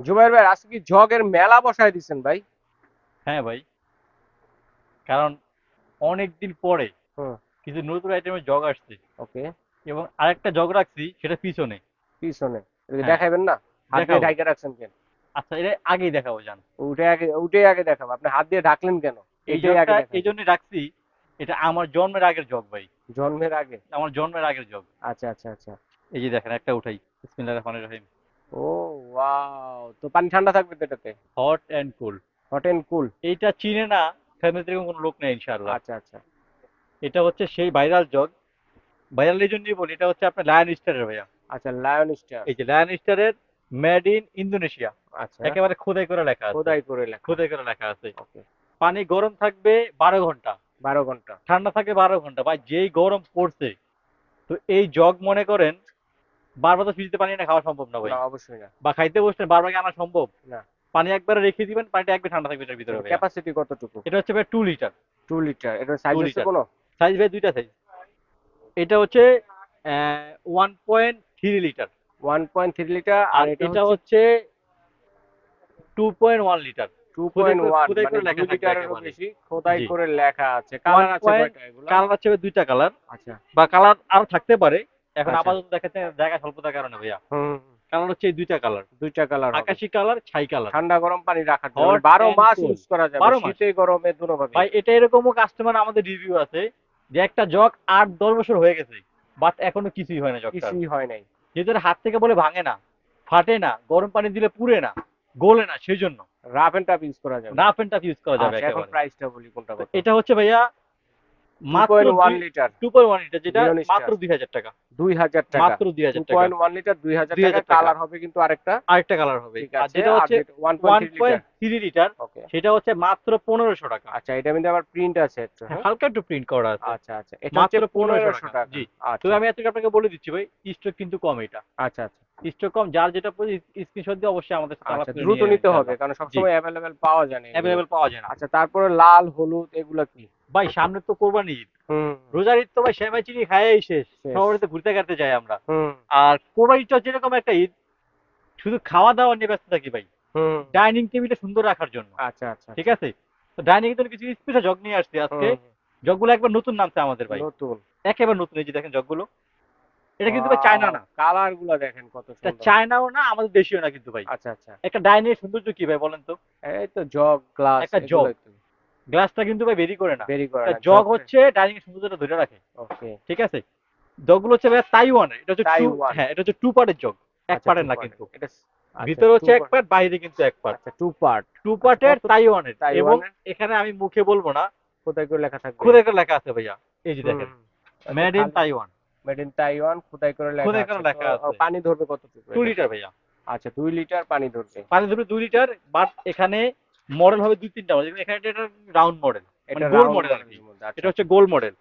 জুবাইর ভাই আজকে কি জগের মেলা বসায় দিছেন ভাই? হ্যাঁ ভাই। কারণ অনেকদিন পরে কিছু নতুন আইটেমের জগ আসছে। ওকে। এবং আরেকটা জগ রাখছি সেটা পিছনে। পিছনে। হ্যাঁ। দেখাবেন না? হাত দিয়ে। ঢাকে রাখছেন কেন? আচ্ছা এটা আগেই দেখাবো জান। উঠে আগে উঠে আগে দেখাবো। আপনি হাত দিয়ে ঢাকলেন কেন? এই এইটাই আগে এই জন্যই রাখছি এটা আমার জন্মের আগের জগ ভাই। জন্মের আগে? আমার জন্মের আগের জগ। আচ্ছা আচ্ছা আচ্ছা। এই যে দেখেন একটা উঠাই। বিসমিল্লাহির রহমানির রহিম। ও ওয়াও তো পানি ঠান্ডা থাকবে তো এটাতে? Hot and cool hot and cool এইটা চিনে না ফ্যামিলিতে এরকম কোনো লোক নেই ইনশাআল্লাহ। আচ্ছা আচ্ছা। এটা হচ্ছে সেই ভাইরাল জগ। ভাইরাল এই জন্যই বলি এটা হচ্ছে আপনার লায়ন স্টারের ভাইয়া। আচ্ছা লায়ন স্টার এই যে লায়ন স্টারের মেড ইন ইন্দোনেশিয়া আচ্ছা। একেবারে খোদাই করে লেখা আছে। খোদাই করে লেখা। খোদাই করে লেখা আছে। পানি গরম থাকবে বারো ঘণ্টা। বারো ঘণ্টা। ঠান্ডা থাকবে বারো ঘণ্টা। ভাই যেই গরম পড়ছে তো এই জগ মনে করেন বারবার তো ফ্রিজে পানি না খাওয়া সম্ভব না ভাই। না অবশ্যই না। বা খাইতে বসছেন বারবার কি আনা সম্ভব? না। পানি একবারে রেখে দিবেন পানিটা একবার ঠান্ডা থাকবে এটার ভিতরে ক্যাপাসিটি কতটুকু? এটা হচ্ছে ভাই টু লিটার টু লিটার এটার সাইজ আছে liter। সাইজ ভাই দুইটা সাইজ এটা হচ্ছে one point three litre one point three litre আর এটা হচ্ছে two point one litre two খোদাই পয়েন্ট করে- ওয়ান লেখা থাকবে লিটারেরও একেবারে। বেশি। খোদাই করে লেখা আছে। কালার আছে কয়টা এগুলো? কালার আছে দুইটা কালার আচ্ছা। বা কালার আরও থাকতে পারে। এখন আচ্ছা। আপাতত দেখাতে জায়গা স্বল্পতার কারণে ভাইয়া। কালার হচ্ছে এই দুইটা কালার দুইটা কালার আকাশি কালার ছাই কালার ঠান্ডা গরম পানি রাখার জন্য। Hot মানে বারো and মাস ইউজ করা যাবে। শীতে গরমে দুটো ভাবে ভাই এটা এরকমও কাস্টমার আমাদের রিভিউ আছে যে একটা জগ আট দশ বছর হয়ে গেছে বাট এখনও কিছুই হয় না জগটা কিছুই হয় নাই। যেহেতু হাত থেকে বলে ভাঙে না ফাটে না গরম পানি দিলে পুড়ে না গলে না সেই জন্য রাফ এন্ড টাফ ইউজ করা যাবে। রাফ এন্ড টাফ ইউজ করা যাবে আচ্ছা, এখন প্রাইসটা বলি কোনটা এটা হচ্ছে ভাইয়া মাত্র 2.1 litre two point one litre যেটা মাত্র দুই হাজার টাকা। 2000 টাকা। মাত্র দুই হাজার টাকা। 2.1 লিটার 2000 2000 টাকা টাকা। কালার হবে কিন্তু আরেকটা। আরেকটা কালার হবে। আর যেটা হচ্ছে one one point point three litre সেটা হচ্ছে মাত্র পনেরোশো টাকা। আচ্ছা এটা মধ্যে আবার প্রিন্ট আছে একটু হ্যাঁ? হালকা একটু প্রিন্ট করা আছে। আচ্ছা আচ্ছা এটা হচ্ছে 1500 1500 টাকা। টাকা। জি। আচ্ছা। আমি এতটুকু আপনাকে বলে দিচ্ছি ভাই স্টক কিন্তু কম এটা। আচ্ছা আচ্ছা। স্টক কম যার যেটা স্ক্রিনশট দিয়ে অবশ্যই আমাদের সাথে দ্রুত নিতে হবে কারণ সবসময় অ্যাভেলেবেল পাওয়া যায় না পাওয়া যায় না। আচ্ছা তারপরে লাল হলুদ এগুলো কি? ভাই সামনে তো কোরবানি ঈদ। রোজার ঈদ তো ভাই সেমাই চিনি খাইয়াই শেষ। শহরে ঘুরতে ঘাটতে যাই আমরা। আর কোরবানিটা যেরকম একটা ঈদ শুধু খাওয়া দাওয়া নিয়ে ব্যস্ত থাকি ভাই। ডাইনিং টেবিলটা সুন্দর রাখার জন্য। আচ্ছা আচ্ছা ঠিক আছে? তো ডাইনিং টেবিল কিছু স্পেশাল জগ নিয়ে আসছি আজকে। জগগুলো একবার নতুন নামছে আমাদের ভাই। নতুন। একেবারে নতুন এই যে দেখেন জগগুলো এটা কিন্তু ভাই চায়না না। কালারগুলো দেখেন কত এটা চায়নাও না আমাদের দেশীয় না কিন্তু ভাই। আচ্ছা আচ্ছা। একটা ডাইনিং সৌন্দর্য কি ভাই বলেন তো? এই তো জগ গ্লাস একটা জগ। গ্লাসটা কিন্তু ভাই বেরি করে না। বেরি করা একটা জগ হচ্ছে ডাইনিং এর সৌন্দর্যটা ধরে রাখে। ওকে। ঠিক আছে? জগগুলো হচ্ছে ভাই তাইওয়ানের এটা হচ্ছে। হ্যাঁ এটা হচ্ছে টু পার্টের জগ। এক আচ্ছা, পার্টের না কিন্তু। এটা আচ্ছা, ভিতরে হচ্ছে এক পার্ট বাইরে কিন্তু এক পার্ট আচ্ছা টু পার্ট টু পার্টের তাইওয়ানের এবং এখানে আমি মুখে বলব না। কোথায় করে লেখা থাকবে? খুদে করে লেখা আছে ভাইয়া? এই যে দেখেন। Made in Taiwan made in Taiwan খোদাই করে লেখা খোদাই করে লেখা আছে। পানি ধরবে কতটুকু টু এটা? লিটার ভাইয়া। আচ্ছা দুই লিটার পানি ধরবে। পানি ধরবে দুই লিটার বাট এখানে মডেল হবে দুই তিনটা মডেল এখানে এটা রাউন্ড মডেল গোল মডেল আর কি। এটা হচ্ছে গোল মডেল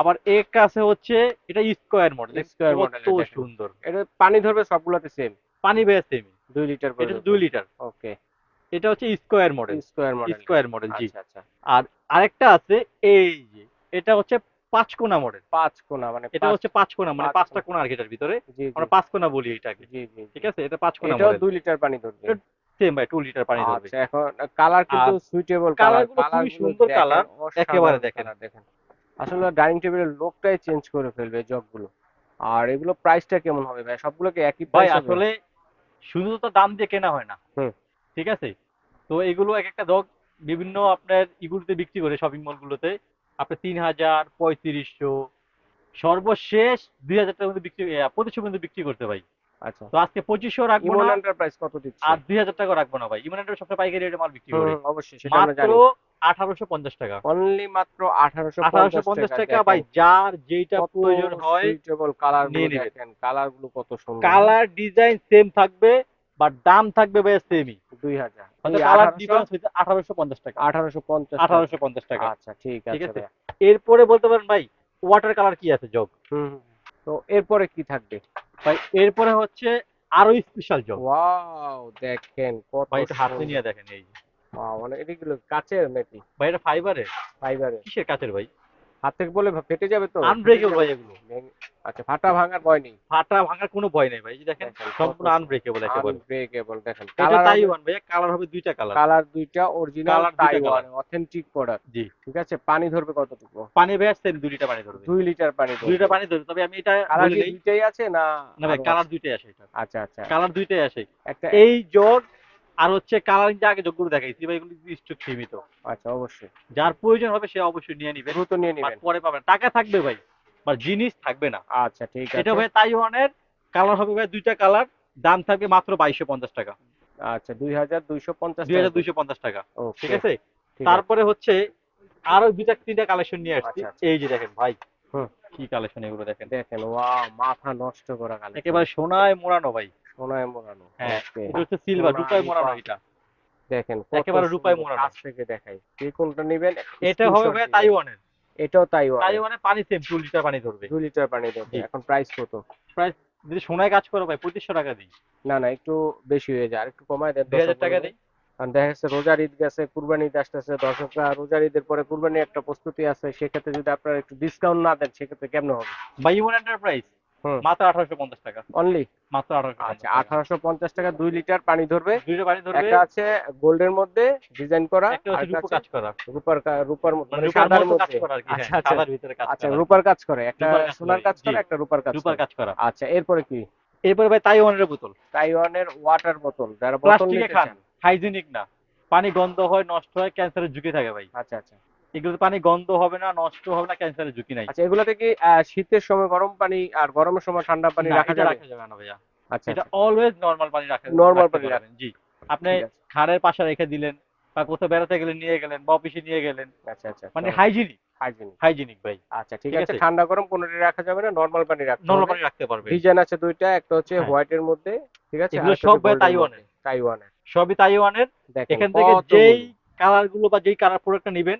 আবার এক কাছে হচ্ছে এটা স্কোয়ার মডেল Square কত model, সুন্দর। এটা পানি ধরবে সবগুলোতে সেম পানি বেয়ে সেমি দুই লিটার এটা হচ্ছে দুই লিটার ওকে এটা হচ্ছে square model square model square model জি। আচ্ছা আচ্ছা। আর আরেকটা আছে এই যে এটা হচ্ছে পাঁচ কোনা মডেল পাঁচ কোনা মানে এটা হচ্ছে পাঁচ কোনা মানে পাঁচটা কোনা। আর কি এটার ভিতরে আমরা পাঁচ কোনা বলি এটাকে। ঠিক আছে? এটা পাঁচ কোনা মডেল দুই লিটার পানি ধরবে। সেম ভাই টু লিটার পানি ধরবে। আচ্ছা এখন কালার কিন্তু সুইটেবলগুলো খুবই সুন্দর colour, একেবারে দেখেন। দেখেন। আসলে ডাইনিং টেবিলের লোকটাই চেঞ্জ করে ফেলবে জগগুলো আর এগুলো প্রাইসটা কেমন হবে ভাই? সবগুলোকে একই ভাই আসলে শুধু তো দাম দিয়ে কেনা হয় না। ঠিক আছে? তো এগুলো এক একটা দগ বিভিন্ন আপনার ইগুলোতে বিক্রি করে শপিং মলগুলোতে আপনার তিন হাজার পঁয়ত্রিশশো সর্বশেষ দুই হাজার টাকার মধ্যে বিক্রি পঁচিশশো পর্যন্ত বিক্রি করতে ভাই। আচ্ছা। তো আজকে পঁচিশশো রাখব ইমন না এন্টারপ্রাইজ কত দিচ্ছে? আর দুই হাজার টাকা রাখব না ভাই। পাইকারি রেটে মাল বিক্রি করে। অবশ্যই সেটা আমরা জানি। আঠারোশো পঞ্চাশ টাকা। অনলি মাত্র 1850 আঠারোশো পঞ্চাশ টাকা ভাই যার যেইটা প্রয়োজন হয় কালার নিয়ে গুলো নেবেন। কালারগুলো কত সুন্দর। কালার ডিজাইন সেম থাকবে বাট দাম থাকবে ভাই সেমই 2000 হয়তো এই কালার ডিফারেন্স আঠারোশো পঞ্চাশ টাকা। 1850 আঠারোশো পঞ্চাশ টাকা। আচ্ছা ঠিক ঠিক আছে? আছে। এরপরে বলতে পারেন ভাই ওয়াটার কালার কি আছে জগ। তো এরপরে কি থাকবে? ভাই এরপরে হচ্ছে আরও স্পেশাল জব ওয়াও দেখেন কত ভাই এটা হাতে। নিয়ে দেখেন এই যে। মানে মানে কি কাচের নাকি? ভাই এটা ফাইবারের ফাইবারের কিসের কাচের ভাই? হাত থেকে বলে ফেটে যাবে তো? আনব্রেকেবল ভাই এগুলো। আচ্ছা ফাটা ভাঙার ভয় নেই। ফাটা ভাঙার কোনো ভয় নেই ভাই এই দেখেন সম্পূর্ণ আনব্রেকেবল একেবারে। আনব্রেকেবল দেখেন। এটা তাইওয়ান ভাই কালার হবে দুইটা কালার কালার দুইটা অরিজিনাল তাইওয়ান অথেন্টিক প্রোডাক্ট জি। ঠিক আছে? পানি ধরবে কতটুকু? পানি ভাই সেম দুই লিটার পানি ধরবে। দুই লিটার পানি দুই লিটার পানি ধরবে তবে আমি এটা কালার দুইটাই আছে না না ভাই কালার দুইটাই আসে এটা। আচ্ছা আচ্ছা। কালার দুইটাই আসে একটা এই জগ আর হচ্ছে কালারিং যে আগে জগগুলো দেখাইছি ভাই এগুলো স্টক সীমিত। আচ্ছা অবশ্যই। যার প্রয়োজন হবে সে অবশ্যই নিয়ে নিবে দ্রুত নিয়ে নেবেন। পরে পাবেন টাকা থাকবে ভাই বা জিনিস থাকবে না। আচ্ছা ঠিক আছে। এটা ভাই তাইওয়ানের কালার হবে ভাই দুইটা কালার দাম থাকবে মাত্র বাইশশো পঞ্চাশ টাকা। আচ্ছা দুই হাজার দুইশো পঞ্চাশ দুই হাজার দুইশো পঞ্চাশ টাকা ঠিক আছে? তারপরে হচ্ছে আরও দুইটা তিনটা কালেকশন নিয়ে আসছি। আচ্ছা, আচ্ছা। এই যে দেখেন ভাই। কি কালেকশন এগুলো দেখেন। দেখেন ওয়াও মাথা নষ্ট করা কালে একেবারে সোনায় মোড়ানো ভাই। সোনায় মোড়ানো। হ্যাঁ, এটা হচ্ছে সিলভার রূপায় মোড়ানো এটা। দেখেন একেবারে রূপায় মোড়ানো। কাছ থেকে দেখাই। কে কোনটা নেবেন? এটা হবে ভাই তাইওয়ানের। এটাও তাইওয়ান তাইওয়ানের পানি সেম টু লিটার পানি ধরবে। দুই লিটার পানি এখন প্রাইস কত? প্রায় যদি সোনায় কাজ করো ভাই পঁচিশশো টাকা দিই। না না একটু বেশি হয়ে যায়। আর একটু কমায় দেন দুই হাজার দর্শক টাকা বন্ধুরা। দিই। কারণ দেখা যাচ্ছে রোজার ঈদ গেছে কুরবানি ঈদ আসতেছে। দর্শকরা রোজার ঈদের পরে কুরবানি একটা প্রস্তুতি আছে। সেক্ষেত্রে যদি আপনারা একটু ডিসকাউন্ট না দেন সেক্ষেত্রে কেমন হবে? ওয়ান এন্টারপ্রাইজ মাত্র আঠারোশো পঞ্চাশ টাকা। অনলি মাত্র আচ্ছা টাকা। লিটার পানি ধরবে। দুইটা পানি ধরবে। একটা আছে গোল্ডের মধ্যে ডিজাইন করা একটা আরেকটা কাজ করা। রূপার রূপার মানে সাদার মধ্যে। আচ্ছা হ্যাঁ, আচ্ছা। সাদার ভিতরে কাজ আচ্ছা রূপার কাজ করে একটা সোনার কাজ করে একটা রূপার কাজ রূপার কাজ করা। আচ্ছা এরপরে কি? এরপরে ভাই তাইওয়ানের বোতল। তাইওয়ানের ওয়াটার বোতল যারা বোতল নিতে খান চান। হাইজিনিক না। পানি গন্ধ হয় নষ্ট হয় ক্যান্সারের ঝুঁকি থাকে ভাই। আচ্ছা আচ্ছা। এগুলোতে পানি গন্ধ হবে না নষ্ট হবে না ক্যান্সারের ঝুঁকি নাই। আচ্ছা এগুলোতে কি শীতের সময় গরম পানি আর গরমের সময় ঠান্ডা পানি রাখা এটা যাবে? রাখা যাবে না ভাইয়া। আচ্ছা এটা আচ্ছা, অলওয়েজ নরমাল পানি রাখা Normal রাখতে পানি পারবেন, জি। আপনি খাড়ের পাশে রেখে দিলেন বা কোথাও বেড়াতে গেলে নিয়ে গেলেন বা অফিসে নিয়ে গেলেন আচ্ছা আচ্ছা মানে হাইজিনিক হাইজিনিক হাইজিনিক ভাই। আচ্ছা ঠিক আছে। ঠান্ডা গরম কোনোটাই রাখা যাবে না নরমাল পানি রাখতে নরমাল পানি রাখতে পারবে। ডিজাইন আছে দুইটা একটা হচ্ছে হোয়াইট এর মধ্যে ঠিক আছে এগুলো সব ভাই তাইওয়ানের। তাইওয়ানের সবই তাইওয়ানের এখান থেকে যেই। কালারগুলো বা যেই কালার প্রোডাক্টটা নেবেন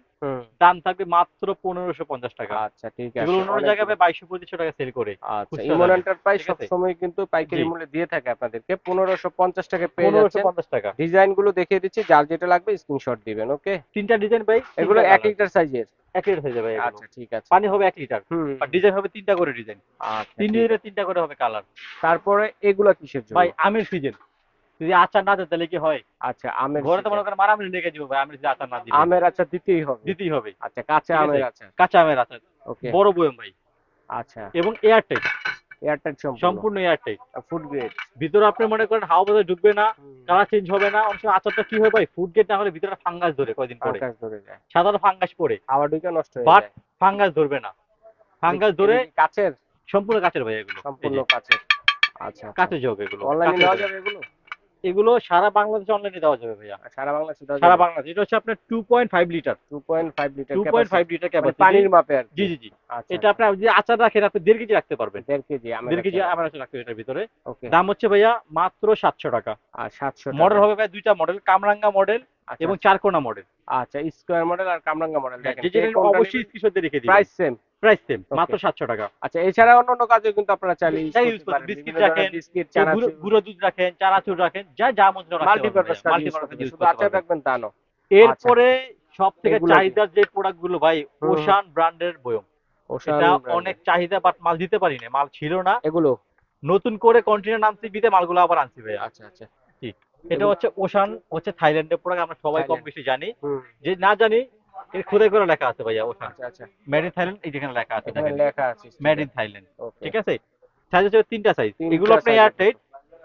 দাম থাকবে মাত্র পনেরোশো পঞ্চাশ টাকা। আচ্ছা ঠিক আছে। এগুলো অন্য জায়গায় বাইশশো পঁচিশশো টাকা সেল করে। আচ্ছা ইমন এন্টারপ্রাইজ? সবসময় কিন্তু পাইকারি। মূল্যে দিয়ে থাকে আপনাদেরকে। পনেরোশো পঞ্চাশ টাকা পেয়ে যাচ্ছেন। পঞ্চাশ টাকা। ডিজাইনগুলো দেখিয়ে দিচ্ছি যার যেটা লাগবে স্ক্রিনশট দিবেন ওকে তিনটা ডিজাইন ভাই এগুলো এক লিটার সাইজের এক লিটার হয়ে যাবে আচ্ছা ঠিক আছে। পানি হবে এক লিটার আর ডিজাইন হবে তিনটা করে ডিজাইন আচ্ছা তিন ডিজাইনের তিনটা করে হবে কালার তারপরে এগুলা কিসের জন্য? ভাই আমের সিজন যদি আচার না দেয় তাহলে কি হয়? আচ্ছা আমের ঘরে তো। মনে করেন মারামারি লেগে যাবে ভাই আমের যদি আচার না দিলে। আমের আচ্ছা দিতেই হবে। দিতেই হবে। আচ্ছা কাঁচা আমের আচ্ছা। কাঁচা আমের আচার। ওকে। বড় বয়ম ভাই। আচ্ছা। এবং এয়ারটেক এয়ারটাইট সম্পূর্ণ। এয়ারটাইট। ফুড গ্রেড ভিতরে আপনি মনে করেন হাওয়া বাতাস ঢুকবে না কালার চেঞ্জ হবে না অনেক সময় আচারটা কি হয় ভাই? ফুড গেট না হলে ভিতরে ফাঙ্গাস ধরে কয়দিন পরে। আকাশ ধরে যায়। সাধারণ ফাঙ্গাস হাওয়া ঢুকে নষ্ট হয়ে যায়। ফাঙ্গাস ধরবে না। ফাঙ্গাস ধরে এটা কি কাচের? সম্পূর্ণ কাচের ভাই এগুলো। সম্পূর্ণ কাচের। আচ্ছা কাচের জগ এগুলো। অনলাইনে নেওয়া যাবে এগুলো? এগুলো সারা বাংলাদেশে অনলাইনে দেওয়া যাবে ভাইয়া। সারা বাংলাদেশে সারা বাংলাদেশ। এটা হচ্ছে আপনার two point five litre 2.5 litre two point five litre capacity পানির মাপে আর জি জি জি। আচ্ছা এটা আপনার যদি আচার রাখেন আপনি দেড় কেজি রাখতে পারবেন। দেড় কেজি আমের দেড় কেজি আচার। আমার রাখতে এটার ভিতরে। ওকে। দাম হচ্ছে ভাইয়া মাত্র সাতশো টাকা। আর 700 মডেল হবে ভাই দুইটা মডেল কামরাঙ্গা মডেল এবং চারকোনা মডেল। আচ্ছা স্কয়ার মডেল আর কামরাঙ্গা মডেল দেখেন। যে অবশ্যই স্ক্রিনশট রেখে দিবেন। প্রাইস সেম প্রাইস সেম মাত্র সাতশো টাকা। আচ্ছা এছাড়া অন্য অন্য কাজে কিন্তু আপনারা চাইলে ইউজ করতে পারেন। বিস্কিট রাখেন, বিস্কিট চানাচুর। গুঁড়ো- গুঁড়ো দুধ রাখেন চানাচুর রাখেন যা যা মন মাল্টিপারপাস মাল্টিপারপাস শুধু আচার রাখবেন তা না এরপরে সব থেকে চাহিদার যে প্রোডাক্টগুলো ভাই। ওশান ব্র্যান্ডের বয়ম। এটা অনেক চাহিদা বাট মাল দিতে পারি না মাল ছিল না। এগুলো? নতুন করে কন্টিনিউ নামছি বিতে মালগুলো আবার আনছি ভাই আচ্ছা আচ্ছা। এটা হচ্ছে ওশান হচ্ছে থাইল্যান্ডের প্রোডাক্ট আমরা সবাই কম বেশি জানি। যে না জানি এর খোদাই করে লেখা আছে ভাইয়া ওশান আচ্ছা আচ্ছা। মেড ইন থাইল্যান্ড এই যেখানে লেখা আছে দেখেন লেখা আছে মেড ইন থাইল্যান্ড ঠিক আছে? সাইজ হচ্ছে তিনটা সাইজ এগুলো আপনি size এয়ারটাইট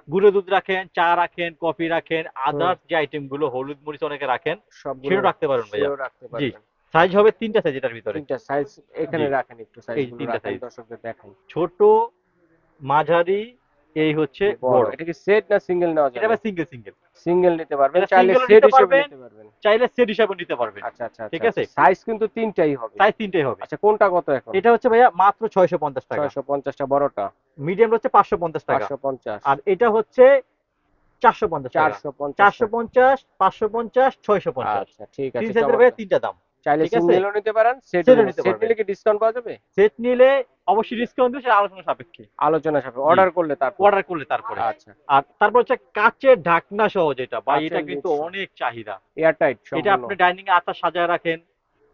গুঁড়ো দুধ রাখেন চা রাখেন কফি রাখেন আদার্স যে আইটেমগুলো হলুদ মরিচ অনেকে রাখেন সেটাও রাখতে পারেন ভাইয়া। রাখতে সাইজ হবে তিনটা সাইজ এটার ভিতরে। তিনটা সাইজ এখানে রাখেন একটু সাইজ তিনটা size। দর্শকদের দেখাই ছোট মাঝারি এই হচ্ছে বড়। এটা কি সেট না সিঙ্গেল নেওয়া এটা সিঙ্গেল সিঙ্গেল সিঙ্গেল নিতে পারবেন চাইলে সেট হিসেবে নিতে পারবেন চাইলে সেট হিসেবে নিতে পারবেন। আচ্ছা আচ্ছা ঠিক আচ্ছা আছে? সাইজ কিন্তু তিনটাই হবে। সাইজ তিনটাই হবে। আচ্ছা কোনটা কত এখন? এটা হচ্ছে ভাইয়া মাত্র ছয়শো পঞ্চাশ টাকা। 650 টা বড়টা। মিডিয়াম হচ্ছে পাঁচশো পঞ্চাশ টাকা। 550 আর এটা হচ্ছে চারশো পঞ্চাশ টাকা। 450 চারশো পঞ্চাশ পাঁচশো পঞ্চাশ ছয়শো পঞ্চাশ। আচ্ছা ঠিক আছে তিনটা দাম। চাইলে সিঙ্গেলও নিতে পারেন সেট সেট নিলে কি ডিসকাউন্ট পাওয়া যাবে? সেট নিলে অবশ্যই ডিসকাউন্ট দিবে সেটা আলোচনা সাপেক্ষে। আলোচনা সাপেক্ষে। অর্ডার করলে তারপর। অর্ডার করলে তারপরে। আচ্ছা। আর তারপর হচ্ছে কাচের ঢাকনা সহ যেটা বা এটা কিন্তু অনেক চাহিদা। এয়ারটাইট এটা আপনি ডাইনিং এ আচার সাজায় রাখেন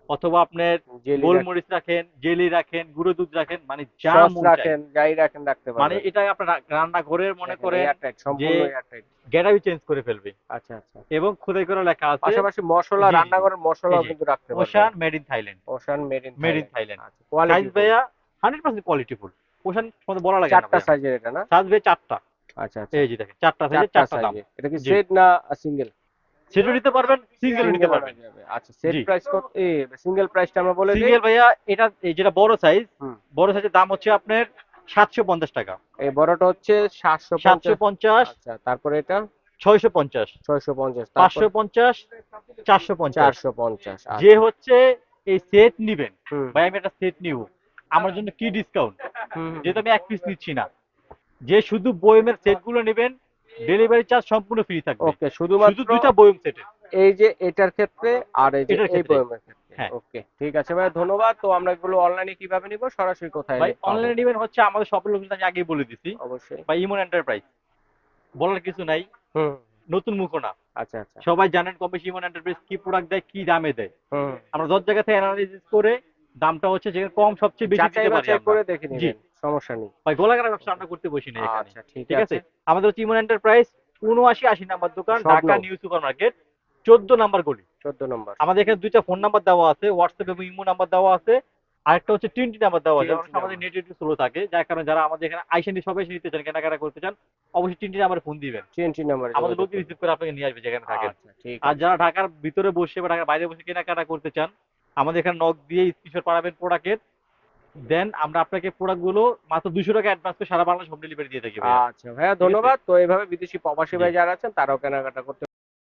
অথবা আপনার জেলি গোলমরিচ রাখেন জেলি রাখেন গুঁড়ো দুধ রাখেন মানে যা রাখেন যাই রাখেন রাখতে মানে এটা আপনার রা- রান্নাঘরের মনে করে সম্পূর্ণ যে- এয়ারটাইট গ্যারাবি চেঞ্জ করে ফেলবে। আচ্ছা আচ্ছা। এবং খোদাই করে লেখা আছে পাশাপাশি মশলা। রান্নাঘরের মশলাও কিন্তু রাখতে ocean made in Thailand ocean made in made in Thailand আচ্ছা কোয়ালিটি ভাইয়া হান্ড্রেড পার্সেন্ট কোয়ালিটিফুল ওশান সম্বন্ধে বলা লাগে না চারটা সাইজের এটা না? সাইজ ভাই চারটা। আচ্ছা আচ্ছা। এই যে দেখেন চারটা সাইজে চারটা দাম। এটা কি। সেট না সিঙ্গেল সেটা নিতে পারবেন সিঙ্গেল নিতে পারবেন। আচ্ছা সেট। প্রাইস কত? এই সিঙ্গেল প্রাইসটা আমরা বলে দিই। সিঙ্গেল ভাইয়া এটা যেটা বড় সাইজ বড় সাইজের দাম হচ্ছে আপনার সাতশো পঞ্চাশ টাকা। এই বড়টা হচ্ছে সাতশো সাতশো পঞ্চাশ। আচ্ছা তারপরে এটা? ছয়শো পঞ্চাশ। ছয়শো পঞ্চাশ পাঁচশো পঞ্চাশ চারশো পঞ্চাশ। চারশো পঞ্চাশ আচ্ছা। যে হচ্ছে এই সেট নিবেন ভাই আমি একটা সেট নিব। আমার জন্য কি ডিসকাউন্ট যেহেতু আমি এক পিস নিচ্ছি না। যে শুধু বয়মের সেটগুলো নেবেন ডেলিভারি চার্জ সম্পূর্ণ ফ্রি থাকবে। ওকে শুধু শুধুমাত্র দুইটা বয়ম সেটের এই যে এটার ক্ষেত্রে আর এই যে এই বয়মের ক্ষেত্রে। হ্যাঁ। ওকে ঠিক আছে ভাই ধন্যবাদ। তো আমরা এগুলো অনলাইনে কীভাবে নিব সরাসরি কোথায় ভাই? অনলাইনে নেবেন হচ্ছে আমাদের শপের লোকেশন আমি আগেই বলে দিছি। অবশ্যই। বা ইমন এন্টারপ্রাইজ বলার কিছু নাই। নতুন মুখো না আচ্ছা আচ্ছা। সবাই জানেন কম বেশি ইমন এন্টারপ্রাইজ কি প্রোডাক্ট দেয় কি দামে দেয়। আমরা দশ জায়গা থেকে অ্যানালাইসিস করে দামটা হচ্ছে যেখানে কম সবচেয়ে বেশি দিতে পারি আমরা। করে দেখে জি। সমস্যা নেই। ভাই গোলাগাড়া ব্যবসা আমরা করতে বসি না এখানে। আচ্ছা ঠিক আছে। আছে? আমাদের হচ্ছে ইমন এন্টারপ্রাইজ উনআশি আশি নাম্বার দোকান ঢাকা নিউ সুপার মার্কেট চোদ্দ নাম্বার গলি। 14 নম্বর। আমাদের এখানে দুইটা ফোন নাম্বার দেওয়া আছে হোয়াটসঅ্যাপ এবং ইমো নাম্বার দেওয়া আছে আরেকটা হচ্ছে টিনটি নাম্বার দেওয়া আছে। আমাদের। নেট একটু স্লো থাকে যার কারণে যারা আমাদের এখানে আইসেন্ডি সবাই এসে নিতে চান কেনাকাটা করতে চান অবশ্যই টিনটি নাম্বারে ফোন দিবেন। টিএনটি নাম্বার আমাদের লোক রিসিভ করে আপনাকে নিয়ে আসবে যেখানে থাকেন। আচ্ছা আর যারা ঢাকার ভিতরে বসে বা ঢাকার বাইরে বসে কেনাকাটা করতে চান আমাদের এখানে নক দিয়ে স্ক্রিনশট পাঠাবেন প্রোডাক্টের দেন আমরা আপনাকে প্রোডাক্টগুলো মাত্র দুশো টাকা অ্যাডভান্স করে সারা বাংলাদেশ হোম ডেলিভারি দিয়ে থাকি। আচ্ছা ভাইয়া ধন্যবাদ। তো এইভাবে বিদেশি প্রবাসী ভাই যারা আছেন তারাও কেনাকাটা করতে